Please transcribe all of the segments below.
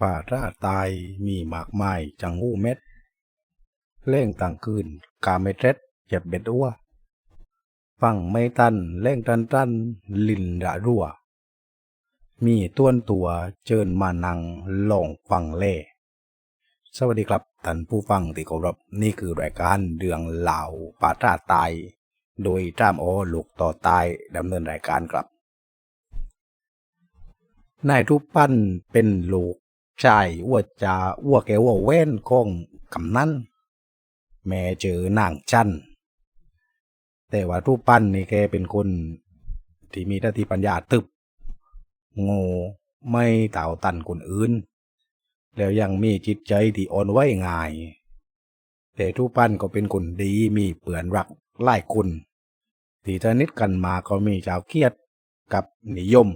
ป่าราตายมีหมากไม้จังหูเม็ดเล่งต่างคืน กาเมดเร็ดเจ็บเบ็ดอ้วฟังไม่ตันเล่งตันตันลินระรัวมีต้วนตัวเจิญมานังลองฟังเล่ สวัสดีครับท่านผู้ฟังที่เคารพนี่คือรายการเรื่องเหล่าป่าราตาย โดยจ้ามโอลูกต่อตายดำเนินรายการครับนายรูปปั้นเป็นลูก ชายอ้วจาอ้วแกอ้วเว้นของกำนันแม่เจอนางจันแต่ว่ารูปปั้นนี่แกเป็นคน ที่มีทัศนปัญญาตึบโง่ไม่เต่าตันคนอื่น แล้วยังมีจิตใจที่อ่อนไหวง่าย แต่รูปปั้นก็เป็นคนดีมีเปื่อนรักไล่คุณที่ชนิดกันมาก็มีเจ้าเกียรติกับนิยม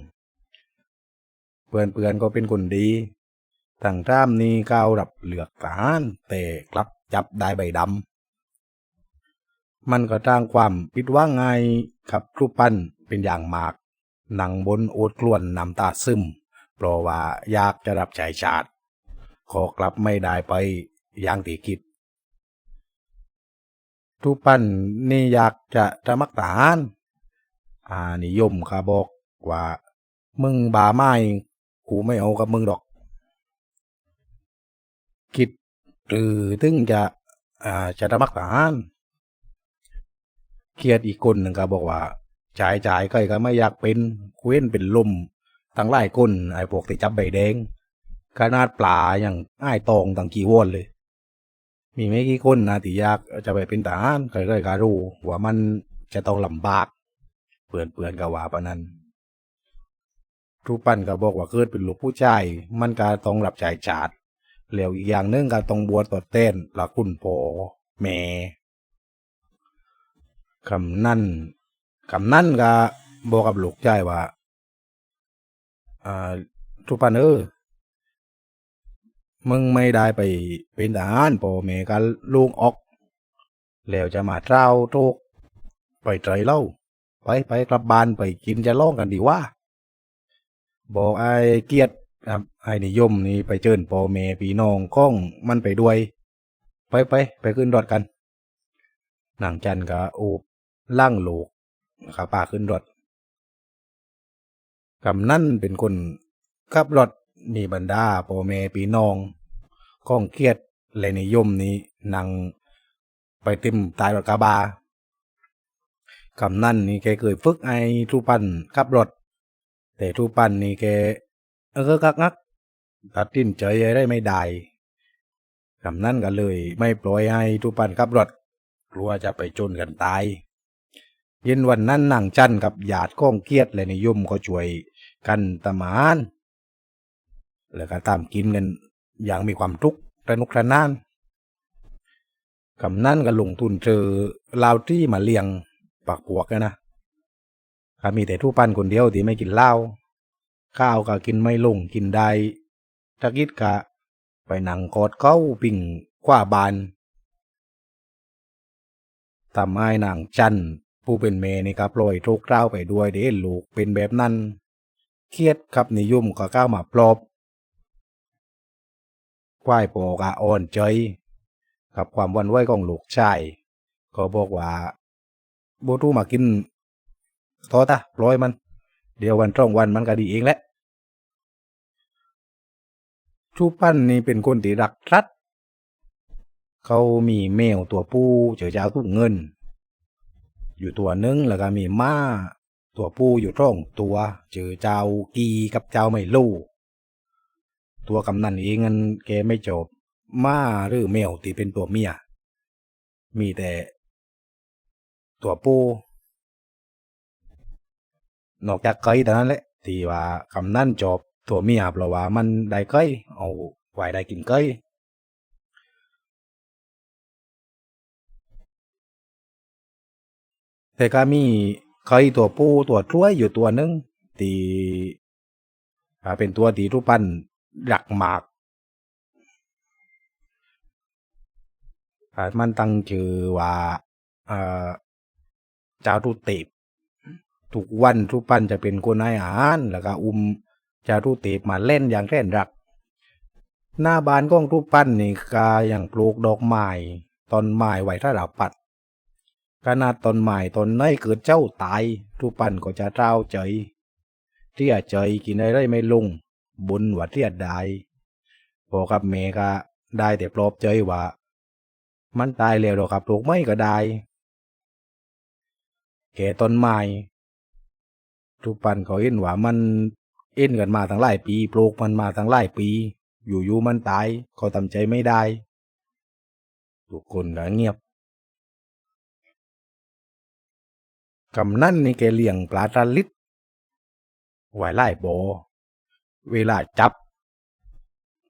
เปื่อนเปื่อนก็เป็นคนดี ต่างท่ามนี้ก้าวรับเหลือกทหารแต่กลับจับได้ใบดำ มันก็จ้างความปิดว่างไงกับรูปปั้นเป็นอย่างมากหนังบนโอดกลวนน้ำตาซึมเพราะว่ายากจะรับใช้ชาติ ขอกลับไม่ได้ไปอย่างที่คิดรูปปั้นนี่อยากจะจะมักทหารอานิยมข้าบอกว่า มึงบาไม้กูไม่เอากับมึงดอก คิดหรือถึงจะจะระมักทหารเครียดอีกคนหนึ่งก็บอกว่าจ่ายจ่ายใครก็ไม่อยากเป็นเว้นเป็นลมทั้งหลายคนไอ้พวกที่จับใบแดงขนาดปลาอย่างไอ้ตองตั้งกี่วอนเลย มีไม่กี่คนนะที่อยากจะไปเป็นทหารใครๆก็รู้ว่ามันจะต้องลำบากเปื่อนเปื่อนกว่าปะนั้นรูปปั้นก็บอกว่าเกิดเป็นลูกผู้ชายมันก็ต้องรับใช้ชา แล้วอีกอย่างหนึงก็ต้องบัวต่อเต้นละคุณพอแม่คำนั่นคำนั่นก็บอกกับลูกชายว่าอ่ารูปปั้นเออมึงไม่ได้ไปเป็นทหารพอแม่ก็ลูกออก แล้วจะมาเจ้าโตกไปไตรเล่า ไปไปกลับบ้านไปกินจะล่องกันดีว่า บอกไอ้เกียรติ ครับไอ้นิยมนี่ไปเจิญพ่อแม่พี่น้องก้องมันไปด้วย ไปไปไปขึ้นรถกันนางจันก็โอบล่างลูกขาป้าขึ้นรถกำนั่นเป็นคนขับรถมีบรรดาพ่อแม่พี่น้องก้องเกียรติและนิยมนี่นั่งไปต็มตายรถกระบาคำนั่นนี่แกเคยฝึกไอ้ทูปันขับรถ แต่ทูปันนี่แก เออกักงักตัดสินใจได้ไม่ได้คำนั้นก็เลย ไม่ปล่อยให้ทูปันขับรถกลัวจะไปจนกันตาย เย็นวันนั้นนางจันกับหยาดก้องเกียรติและนิยมก็ช่วยกันตะมานแล้วก็ตามกินกันอย่างมีความทุกข์ระนุกระนานกำนั้นก็ลงทุนเจอลาวที่มาเลียงปากพวกอะนะก็มีแต่ทูปันคนเดียวที่ไม่กินเหล้า ข้าวก็กินไม่ลงกินได้ตะกิดกะ ไปหนังกอดเก้าปิ่งกว่าบานทำให้นางจันผู้เป็นเมนี่ก็ปล่อยทุกข์เล่าไปด้วยเด้ลูกเป็นแบบนั้น เครียดครับนิยมก็ก้าวมาปลอบควายปอกะอ่อนใจกับความวันไหวของลูกชายก็บอกว่าโบทูมากินทอตะปล่อยมัน เดี๋ยววันตรงวันมันก็ดีเองแหละ ชูปั้นนี่เป็นคนที่รักรัดเขามีแมวตัวผู้เจอเจ้าทุกเงิน อยู่ตัวหนึงแล้วก็มีม้าตัวผู้อยู่ท้องตัวเจอเจ้ากีกับเจ้าไม่รู้ตัวกำนันเองเงั้นแกไม่จบม้าหรือแมวที่เป็นตัวเมีย มีแต่ ตัวปูนอกจากไก่เท่านั้นแหละที่ว่าคำนั้นจบ ตัวเมียเพราะว่ามันได้ไก่เอาไว้ได้กินไก่แต่ก็มีไก่ตัวปูตัวช่วยอยู่ตัวหนึงที่อ่าเป็นตัวที่รูปปั้นหลักหมากมันตั้งชื่อว่าเจ้าตุเตบทุกวันทุกปันจะเป็นคนให้อาหารแล้วก็อุ้ม จารุเตบมาเล่นอย่างแร่นรัก หน้าบ้านก้องรูปปั้นนี่กาอย่างปลูกดอกไม้ต้นไม้ไว้ถ้าเราปัดขนาดต้นไม้ต้นไหนเกิดเจ้าตายรูปปั้นก็จะเจ้าใจเที่ยใจกินอะไรไม่ลง บุญว่าเที่ยได้พอกับเมก็ได้แต่ปลอบใจว่า มันตายแล้วหรอกครับปลูกไม่ก็ได้แก่ต้นไม้รูปปั้นเขาเห็นว่ามัน เอ็นกันมาตั้งหลายปี ปลูกมันมาตั้งหลายปี อยู่ๆมันตายเขาทำใจไม่ได้ ทุกคนก็เงียบกำนั่นนี่แกเลี้ยงปลาตะลิดไหวไล่บอเวลาจับ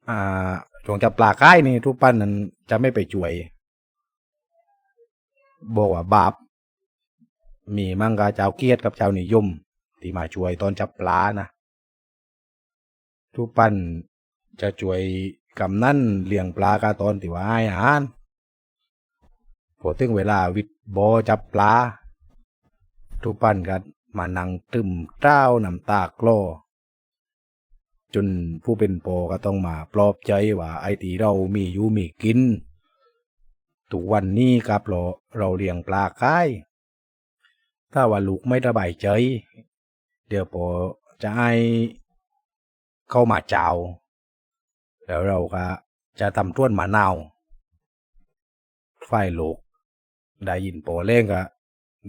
อ่าช่วงจับปลาค่ายนี่ทุกปั้นนั้นจะไม่ไปช่วย บอกว่าบาป มีมั่งกาเจ้าเกียรติกับเจ้านิยม ที่มาช่วยตอนจับปลานะ ทุปันจะช่วยกำนั่นเลี้ยงปลากาตอนที่ว่าให้อาหารพอถึงเวลาวิดบอจับปลา ทุปันก็มานั่งตึมเต้าน้ำตากลอจนผู้เป็นปอก็ต้องมาปลอบใจว่าไอ้ที่เรามีอยู่มีกิน ทุกวันนี้ครับเราเราเลี้ยงปลาค่าย ถ้าว่าลูกไม่สบายใจ เดี๋ยวปอจะให้ เข้ามาเจ้า แล้วเราก็จะทำต้วนมะนาวฝ่ายลูกได้ยินปอเล่งก็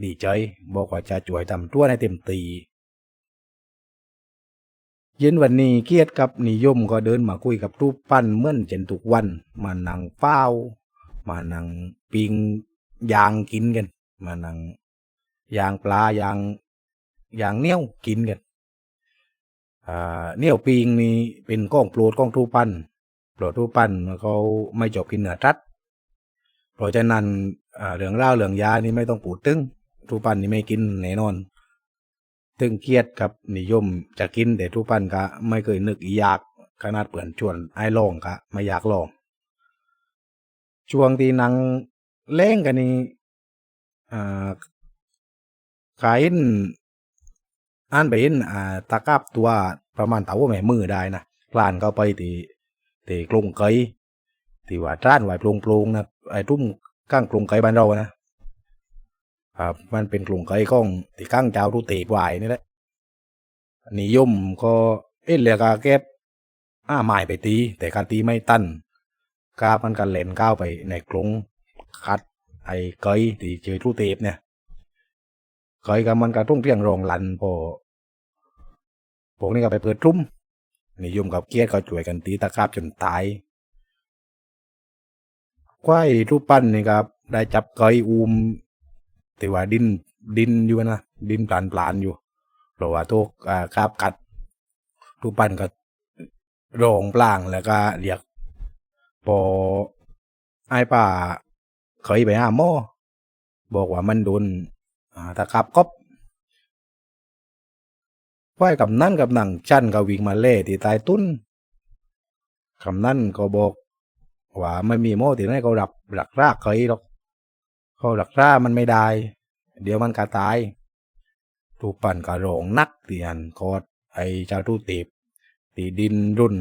ดีใจบอกว่าจะช่วยทำต้วนให้เต็มตีเย็นวันนี้เกียรติกับนิยมก็เดินมาคุยกับรูปปั้นเหมื่อนเจนทุกวัน มานั่งเฝ้า มานั่งปิงยางกินกัน มานั่งยางปลายางยางเนี้ยวกินกัน เนี้ยปิงนี่เป็นก้องโปรดก้องรูปันโปรดรูปันเขาไม่จบกินเนื้อทัดเพราะฉะนั้นอ่าเรื่องเล่าวเรื่องยานี่ไม่ต้องปูดตึงรูปันนี่ไม่กินแน่นอน ตึงเกียรติกับนิยมจะกินแต่ทุกปันก็ไม่เคยนึกอียากขนาดเปื่อนชวนไอ้ลองก็ไม่อยากลอง ช่วงที่นังเล่งกันนี่อ่าขาย อ่านไปเห็นอ่าตะกาบตัวประมาณเต่าแม่มือได้นะกลานเขาไปที่ที่กรุงไกยที่ว่าจ้านไหวปรงปรุงนะไอ้ทุ่มก้างกรุงไกยบ้านเรานะครับมันเป็นกลุ่มไก่ก้องที่ข้างเจ้าทุเตปวายนี่แหละนิยมก็เอ็นเรียกาเก็บอ้าไม้ไปตี แต่การตีไม่ตั้นกาบมันกันเลนก้าวไปในกรงคัดไอ้ไก่ที่เจอทุเตปเนี่ย ไก่กับมันก็ต้องเพียงรองลันพอพวกนี้ก็ไปเปิดรุ่มนิยมกับเกียรติก็ช่วยกันตีตะคาบจนตายควายรูปปั้นนี่ครับ ได้จับไก่อูมแต่ว่าดินดินอยู่นะดินปลานปลานอยู่เพราะว่าทุกอ่าคาบกัดทุกปันก็โรงปล่างแล้วก็เรียกพอไอ้ป้าเคยไปหาหมอบอกว่ามันโดน อ่าตะขับกบไหวกับนั่นกับหนังชั้นก็วิ่งมาเล่ที่ตายตุ้นคำนั้นก็บอกว่าไม่มีหมอที่ไหนเขาดับหลักรากเคยหรอกเขาหลักร่ามันไม่ได้ เดี๋ยวมันก็ตายทูปั่นก็โรงนักเตียนกอดไอเจ้าทูตีบตีดินรุ่น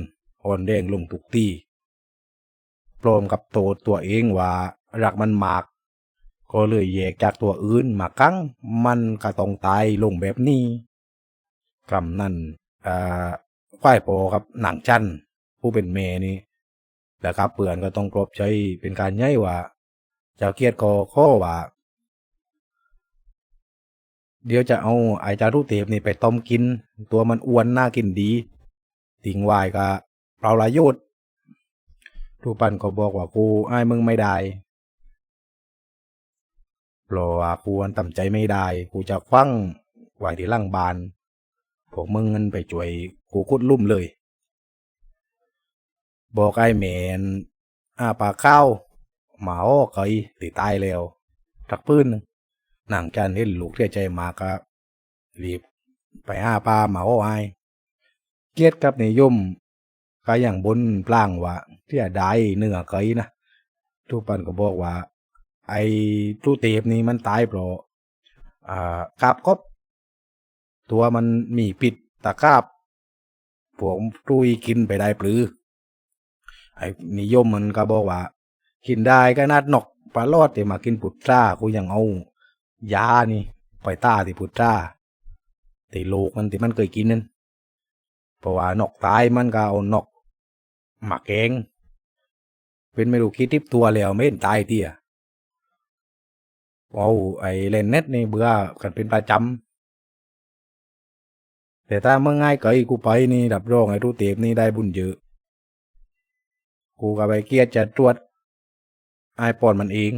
อ่อนแดงลงทุกตีพร้อมกับโตตัวเองว่ารักมันหมาก ก็เลยแยกจากตัวอื่นมากั้งมันก็ต้องตายลงแบบนี้กำนั่นอ่าควายโปครับหนังจันผู้เป็นเมนี่แล้วครับเปื่อนก็ต้องปลอบใจเป็นการย่ายว่า เจ้าเกียรติก็ข้อว่า เดี๋ยวจะเอาไอ้จารุเทพนี่ไปต้มกิน ตัวมันอ้วนน่ากินดีติงวายก็เปล่าละโยชน์ทูปันก็บอกว่ากูไอ้มึงไม่ได้ เพราะว่ากูอันต่ำใจไม่ได้ กูจะคว้างไว้ที่ล่างบาน พวกมึงเงินไปช่วยกูคุดลุ่มเลย บอกไอ้แมนอ้าปากข้าวหมาอ้อเคยตีตายแล้วทักพื้นหนึ่งนางจันเห็นลูกเสียใจมากก็รีบไปห้าปลาหมาอ้อไอายเกียรติกับนิยมก็อย่างบนปล่างว่าที่ได้เนื้อเคยนะทุกปันก็บอกว่า ไอ้ตู้เตบนี่มันตายเพราะอ่ากาบกบตัวมันมีปิดตะกาบพวกตุยกินไปได้ปรือ ไอ้นิยมมันก็บอกว่า กินได้ก็นัดนกปลาลอดแต่มากินปุตรากูยังเอายานี่ไปต้าที่ปุตราที่โลกมันที่มันเคยกินนั่นเพราะว่านกตายมันก็เอานกหมักเองเป็นไม่รู้คิดทิพตัวแล้วไม่เห็นตายเตี้ย เอาไอเล่นเน็ตนี่เบื่อกันเป็นประจำแต่ถ้าเมื่อง่ายเกยกูไปนี่ดับรองไอ้ทุเตปนี่ได้บุญเยอะ กูกับไปเกียจะตรวจไอปอนมันเอง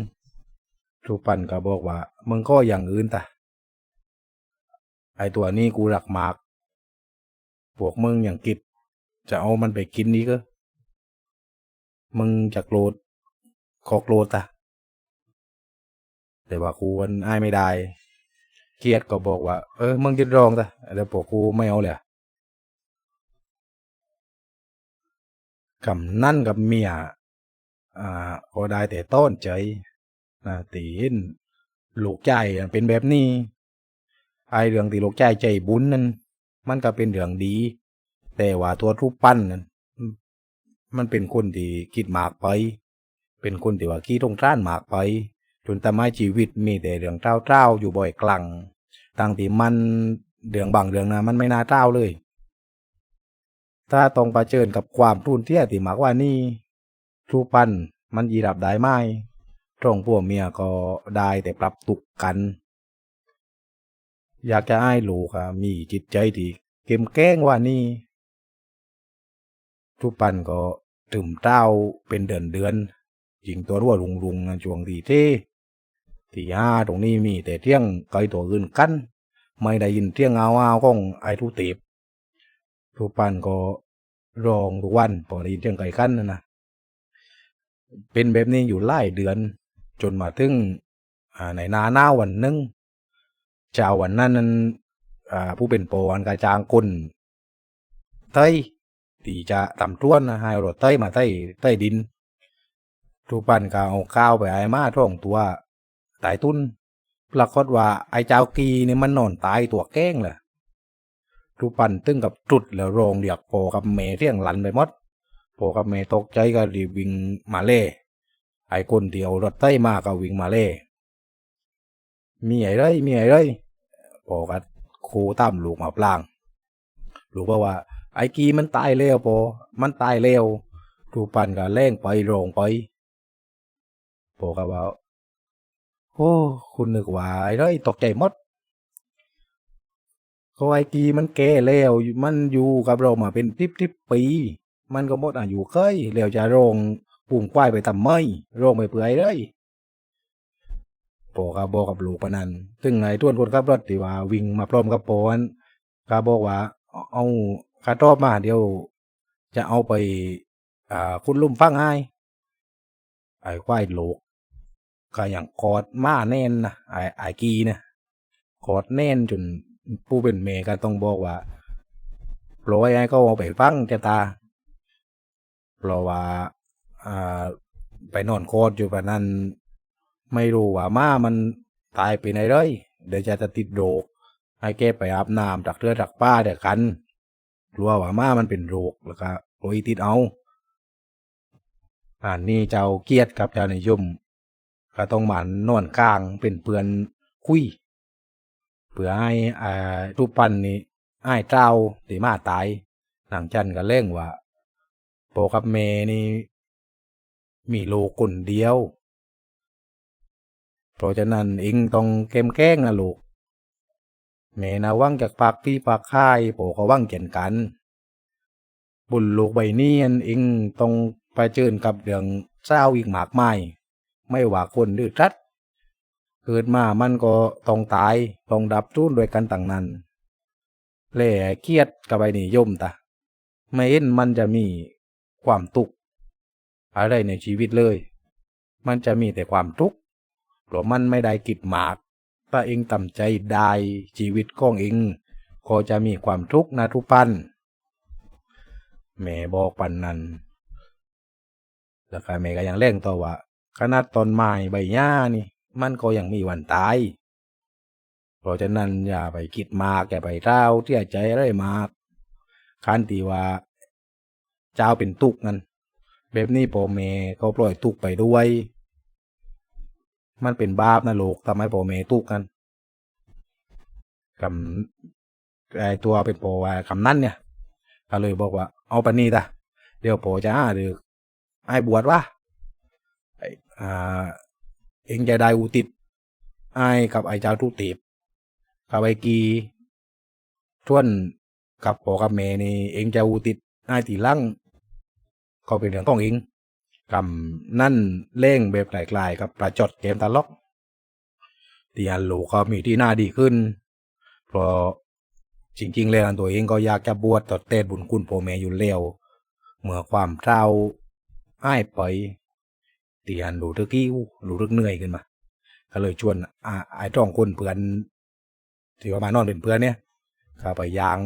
ทูปันก็บอกว่า มึงก็อย่างอื่นแต่ไอตัวนี้กูหลักหมากพวกมึงอย่างกิด จะเอามันไปกินนี้ก็ มึงจะโกรธขอโกรธต่ แต่ว่ากูมันไอไม่ได้ เกียรก็บอกว่า เออมึงยึดรองแต่แล้วพวกกูไม่เอาเลยกำนั่นกับเมียอ่าก็ได้แต่ต้นใจนะตีนลูกใจเป็นแบบนี้ ไอเรื่องตีลูกใจใจบุญนั่นมันก็เป็นเรื่องดี แต่ว่าตัวรูปปั้นนั้นมันเป็นคนที่คิดหมากไป เป็นคนที่ว่าขี้ตรงร้านหมากไป จนทำให้ชีวิตมีแต่เรื่องเจ้าๆอยู่บ่อยครั้งตั้งที่มันเรื่องบางเรื่องนะมันไม่น่าเจ้าเลย ถ้าต้องประเจิญกับความทุนเที่ยที่มากว่านี่รูปปั้นมันยีรับได้ไหมตรงพวกเมียก็ได้แต่ปรับตุกกัน อยากจะให้ลูกอะมีจิตใจที่เข้มแก้งว่านี่ทุกปันก็ถึมเต้าเป็นเดือนเดือนยิงตัวรั่วลุงลุงช่วงที่เท่ ที่ห้าตรงนี้มีแต่เที่ยงไกลตัวอื่นกัน ไม่ได้ยินเที่ยงเอาเอาของไอ้ทุเตบทุปันก็รองทุกวันพอได้ยินเที่ยงไก่กันนะนะเป็นแบบนี้อยู่หลายเดือน จนมาถึงในนาหน้าวันนึงเจ้าวันนั้นนั้นผู้เป็นโปอันกระจางกุนเต้ที่จะทำต้วนนะให้รถเต้มาเต้ยเต้ดินทุปันก็เอาข้าวไปไอ้มาท่องตัว ตายตุ้นปรากฏว่าไอ้เจ้ากีนี่มันนอนตายตัวแก้งเลยทุปันตึ้งกับจุดแล้วโรงเรียกโปกับเมเที่ยงหลันไปหมดโปกับเมตกใจก็รีบวิ่งมาเล่ไอ้คนเดียวรถเต้มาก็วิ่งมาเล่มีไอ้ไรมีไอ้ไรโปกับครูตั้มลูกมาปลางลูกบอกว่า ไอ้กีมันตายแล้วโปมันตายแล้วทุปันก็แล่งไปโรงไปโปก็ว่า โอ้ คุณนึกว่าไอ้ไรตกใจมดก็ไอ้กีมันแก่แล้ว มันอยู่กับเรามาเป็นทิบทิบปี มันก็หมดอายุเคยแล้วจะโรงปุ่งควายไปทำไม่โรงไปเปื่อยเลยโปก็บบอกกับลูกปนันซึ่งไอ้ทวนคนขับรถที่ว่าวิ่งมาพร้อมกับโปนก็บอกว่า เอาคาตอบมาเดี๋ยว จะเอาไป อ่าคุณลุ่มฟังให้ไอ้ควายโลก ก็อย่างกอดมาแน่นนะไอ้ไอ้กีนี่ยกอดแน่นจนผู้เป็นเมก็ต้องบอกว่าปล่อยไอ้ก็เอาไปฟังจะตาเพราะว่าอ่าไปนอนโคตรอยู่แบบนั้น ไม่รู้ว่าม้ามันตายไปไหนเลยเดี๋ยวจะจะติดโรคให้แกไปอาบน้ำจากเรือจากป้าเดี๋ยวกันกลัวว่าม้ามันเป็นโรคแล้วก็โอยติดเอา อ่านี่เจ้าเกียรติกับเจ้าในยม ก็ต้องหมันนอนกลางเป็นเปือนคุยเพื่อให้อ่ารูปปั้นนี่ให้เจ้าตีมาตายหนังจันก็เล่งว่าโปกับเมนี่ มีโลกคนเดียว เพราะฉะนั้นเองต้องเกมแก้งนะลูกเมนะว่างจากปากพี่ปากค่ายโปก็ว่างเก่นกัน บุญลูกใบนี้เองต้องไปเจิญกับเรื่องเศร้าอีกหมากไม้ ไม่ว่าคนหรือทัดเกิดมามันก็ต้องตายต้องดับทุนด้วยกันต่างนั้นแหล่เครียดกับใบนิยมตาไม่เห็นมันจะมีความตุกข์อะไรในชีวิตเลย มันจะมีแต่ความทุกข์เพราะมันไม่ได้กิดหมาก ถ้าเองต่ำใจได้ชีวิตของเองก็จะมีความทุกข์นะทุกปันแม่บอกปันนั้นแล้วก็แม่ก็ยังเล่งต่อว่า ขนาดตอนไม้ใบหญ้านี่ มันก็ยังมีวันตาย เพราะฉะนั้นอย่าไปคิดมากอย่าไปเท้าเที่ยใจอะไรมากคันตีว่าเจ้าเป็นตุกนั้นแบบนี้พ่อแม่เขาปล่อยทุกไปด้วย มันเป็นบาปนะลูกทำให้พ่อแม่ทุกกันคำไอตัวเป็นพ่อว่าคำนั้นเนี่ยก็เลยบอกว่า เอาปนี้ตะเดี๋ยวพ่อจะหาหรือให้บวชวะ ออ่าเองจะได้อุติศไอ้กับไอ้เจ้าทุตีบกับไอ้กีท่วนกับพ่อกับแม่นี่เองจะอุติศไอ้ตีลังก็เป็นเรื่องของเองกำนั่นเล่งแบบไกลๆกับประจดเกมตลกที่อันลูก็มีที่หน้าดีขึ้น เพราะจริงๆแล้วตัวเองก็อยากจะบวชตดเตดบุญคุณพ่อแม่อยู่แล้วเมื่อความเศร้าอ้ายไป ที่อันรู้ทึกกิ้ดูทึกเหนื่อยขึ้นมาก็เลยชวนอ่าไอ้จ้องคนเพื่อนที่ว่ามานอนเป็นเพื่อนเนี่ยก็ไปยาง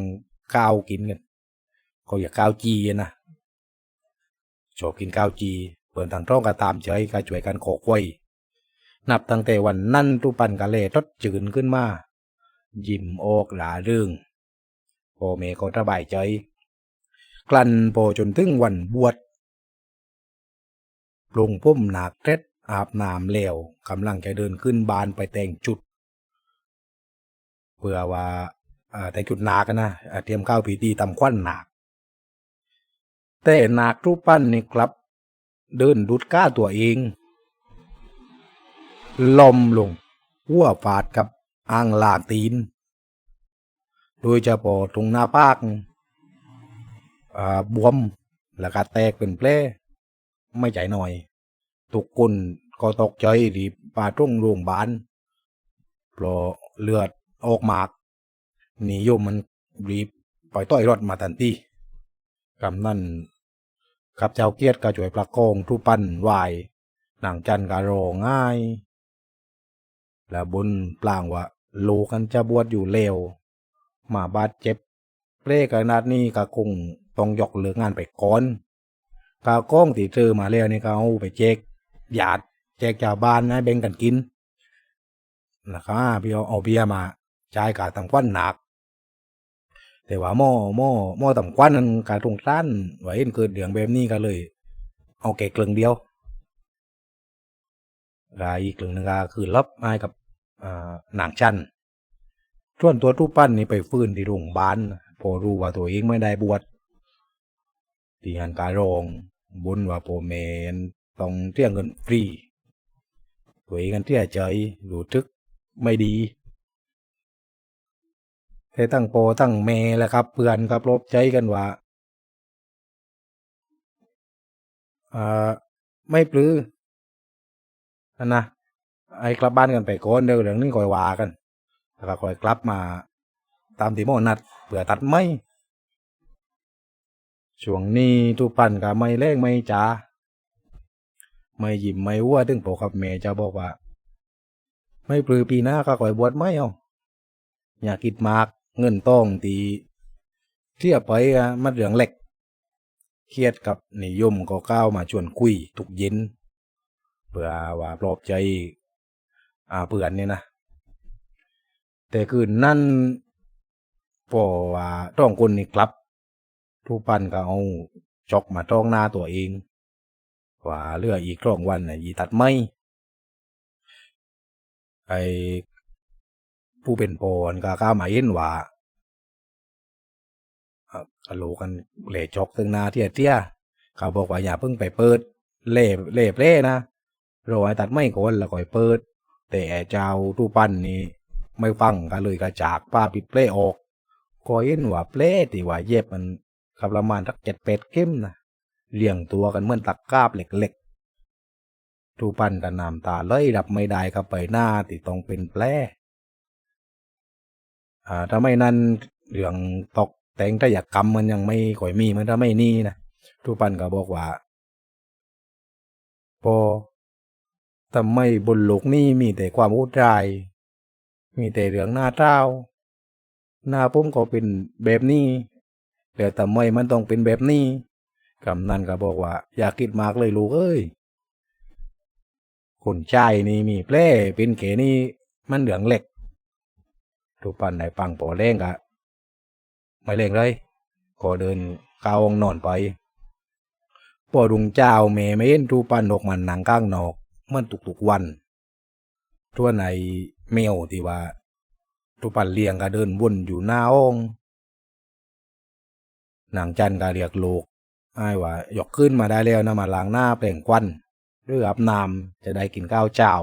ข้าวกินกันเขาอยากข้าวจีนะชอบกินข้าวจีเปิดทางท้องก็ตามใจก็ช่วยกันขอควยนับตั้งแต่วันนั้นทุปันกะเลทดจืนขึ้นมา ยิ้มออกหลาเรื่องพ่อแม่ก็สบายใจ กลั่นพอจนถึงวันบวช ลงพุ่มหนักเท็ดอาบน้ำแล้วกำลังจะเดินขึ้นบานไปแต่งจุด เพื่อว่าแต่งจุดหนากันนะเตรียมข้าวผีดีตำควันหนักแต่นาครูปปั้นนี่ครับ เดินดุดก้าตัวเองลมลงหัวฟาดกับอ่างลากตีน โดยเฉพาะตรงหน้าปากบวมแล้วก็แตกเป็นแผล ไม่ใจหน่อย ทุกคนก็ตกใจรีบพาทุ่งโรงพยาบาลเพราะเลือดออกหมากนิยมมันรีบปล่อยต้อยรถมาทันทีกำนั่นกับเจ้าเกียรติก็ช่วยประคองทุปันวายหนังจันก็ร้องง่าย และบนปลางว่าลูกันจะบวชอยู่เลวมาบาดเจ็บเปรกขนาดนี้ก็คงต้องยกเลิกงานไปก่อน กาก้องที่เจอมาแล้วนี่ก็เอาไปแจกญาติแจกชาวบ้านให้แบ่งกันกินนะครับพี่เอาเอาเบียร์มาจ่ายกาทาควันหนัก แต่ว่าหม้อหม้อหม้อต่ำควันนั้นการตรงสั้นไว้เห็นเกิดเดืองแบบนี้ก็เลย เอาแก่กลึงเดียวกาอีกกลึงหนึงก็คือรับไม้กับหนังชันส่วนตัวตู้ปั้นนี่ไปฟื้นที่โรงพยาบาลพอรู้ว่าตัวเองไม่ได้บวชที่หันการอง บนว่าโปรเมนต้องเที่ยงเงินฟรีตัวเองกันเที่ยใจรู้ทึกไม่ดีแต่ตั้งโปตั้งเมแหละครับเพื่อนครับรบใจกันว่าอ่าไม่ปลืออันนะไอ้กลับบ้านกันไปก่อนเดี๋ยวเรื่องนี้คอยว่ากันแล้วก็คอยกลับมา ตามที่หมอนัดเผื่อตัดไม่ ช่วงนี้ทุกปันกับไม่แรงไม่จ้าไม่ยิ้มไม่วัวถึงปอกับแม่จะบอกว่า ไม่ปลือปีหน้าก็คอยบวชไม่เอาอย่าคิดมากเงินต้องตีเทียบไปอะมันเรื่องเหล็กเครียดกับนิยมก็ก้าวมาชวนคุยทุกเย็นเพื่อว่าปลอบใจอาเพื่อนนี่นะ แต่คืนนั่นพอว่าต้องคนนี่กลับ ทุกปันก็เอาจกมาจ้องหน้าตัวเอง ว่าเลืออีกครองวันน่ะยีตัดไม่ไอผู้เป็นปอนก็ก้ามาเห็นว่าอะกะโหลกันเล่จกตึงหน้าเตี้ยเตี้ยเขาบอกว่าอย่าเพิ่งไปเปิด เล่เล่เล่นะรอให้ตัดไม่ก่อนแล้วค่อยเปิด แต่เจ้าตู้ปั้นนี่ไม่ฟังก็เลยกระจากป้าปิดเปล่ออกก็เห็นว่าเปลตีว่าเย็บมัน กับประมาณสักเจ็ดเป็ดเข้มนะเลี้ยงตัวกันเหมือนตักกาบเหล็กๆตู้ปั้นกันน้ำตาเลยรับไม่ได้ครับไปหน้าที่ต้องเป็นแปลอ่าถ้าไม่นั้นเรื่องตกแต่งทยากรรมมันยังไม่ค่อยมีมันถ้าไม่นี่นะทุปันก็บอกว่าพอทำไมบนโลกนี้มีแต่ความอุดราย มีแต่เรื่องหน้าเจ้า หน้าผมก็เป็นแบบนี้ แล้วทำไมมันต้องเป็นแบบนี้กำนันก็บอกว่า อย่าคิดมากเลยลูกเอ้ยคนชายนี่มีแผลเป็นเขนี่มันเหลืองเหล็กทุปันไหนปังปอแรงกะไม่เร่งเลยก็เดินก้าวองนอนไปพพอรุงเจ้าเมย์ไม่เห็นทูปันออกมันหนังก้างนอกเมื่อตุกๆวัน ทั่วในเมวที่ว่าทูปันเลี้ยงก็เดินวนอยู่หน้าห้อง นางจันก็เรียกลูกอ้ายว่ายกขึ้นมาได้แล้วนะมาล้างหน้าแปลงควันหรืออาบน้ำจะได้กินข้าวเจ้า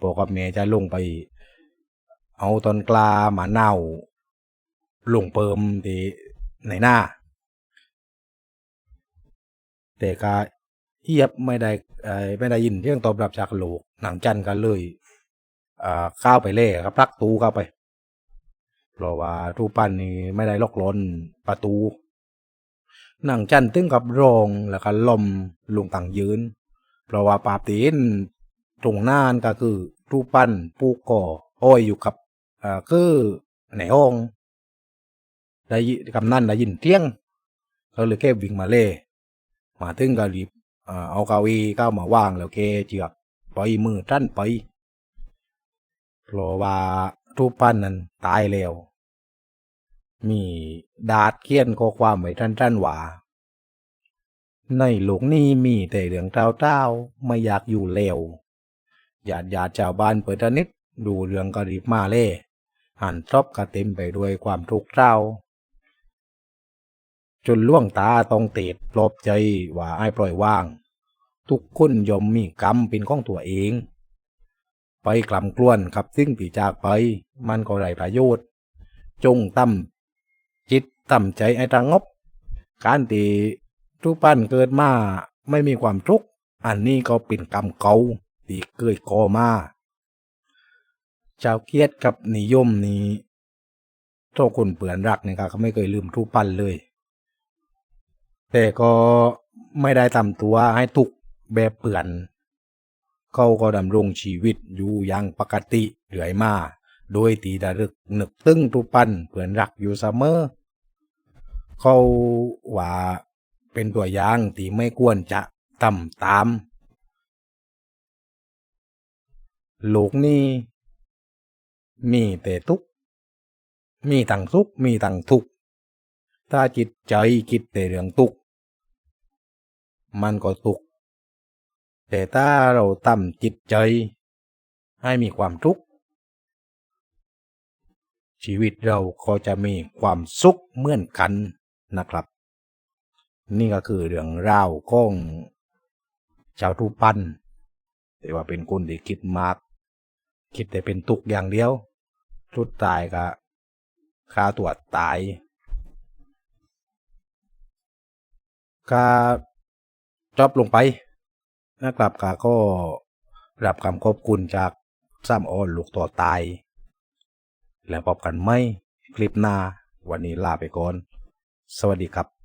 ปอกับเมจะลงไป เอาตอนกลาหมาเน่าลงเปิมที่ในหน้า แต่ก็เอียบไม่ได้ไม่ได้ยินเรื่องตอบรับจากโลกหนังจันก็เลยอ่าเข้าวไปเล่ครับรักตูเข้าไปเพราะว่าทูปันนี่ไม่ได้ล็อกล้นประตู หนังจันตึงกับรองแล้วก็ลมลุงต่างยืน เพราะว่าปาตีนตรงน้านก็คือรูปปั้นปูก่ออ้อยอยู่กับอ่าคือในห้องได้กำนั่นได้ยินเที่ยงเขาเลยแค่วิ่งมาเล่มาถึงก็รีบเอาเก้าอี้ก้าวมาวางแล้วแกเจือกปล่อยมือท่านไปเพราะว่ารูปปั้นนั้นตายแล้ว มีดาดเขียนข้อความไว้ท่านท่านว่า ในโลกนี้มีแต่เรื่องเต้าๆไม่อยากอยู่เลวญาติญาติชาวบ้านเปิดนิดดูเรื่องกรีบมาเล่หันทบก็เต็มไปด้วยความทุกข์เศร้า จนล่วงตาต้องเตดปลอบใจว่าไอ้ปล่อยว่าง ทุกคนยอมมีกรรมเป็นของตัวเอง ไปกล่ำกล้วนกับสิ่งที่จากไป มันก็ไรประโยชน์ จงตั้ม จิตตั้มใจไอ้ตางบ การที่ทุกปั้นเกิดมาไม่มีความทุกข์อันนี้ก็เป็นกรรมเก่าที่เกิดก่อมาชาวเกียรติกับนิยมนี้โทษคนเปื่อนรักเนี่ยครับเขาไม่เคยลืมทุกปั้นเลย แต่ก็ไม่ได้ทำตัวให้ทุกแบบเปื่อน เขาก็ดำรงชีวิตอยู่อย่างปกติเรื่อยมา โดยตีดารึกนึกตึ้งทุปันเปื่อนรักอยู่เสมอเขาว่าเป็นตัวอย่างที่ไม่ควรจะทำตามโลกนี้มีแต่ทุกมีทั้งสุขมีทั้งทุกข์ถ้าจิตใจคิดแต่เรื่องทุกข์มันก็ทุกข์แต่ถ้าเราตั้มจิตใจให้มีความทุกข์ ชีวิตเราก็จะมีความสุขเหมือนกันนะครับ นี่ก็คือเรื่องราวของชาวทุปันแต่ว่าเป็นคนที่คิดมาก คิดแต่เป็นตุกอย่างเดียวสุดตายก็ฆ่าตัวตายก็จบลงไปนะครับกาก็รับคำขอบคุณจากซ้ำออนลูกต่อตาย แล้วพบกันไหมคลิปหน้า วันนี้ลาไปก่อน สวัสดีครับ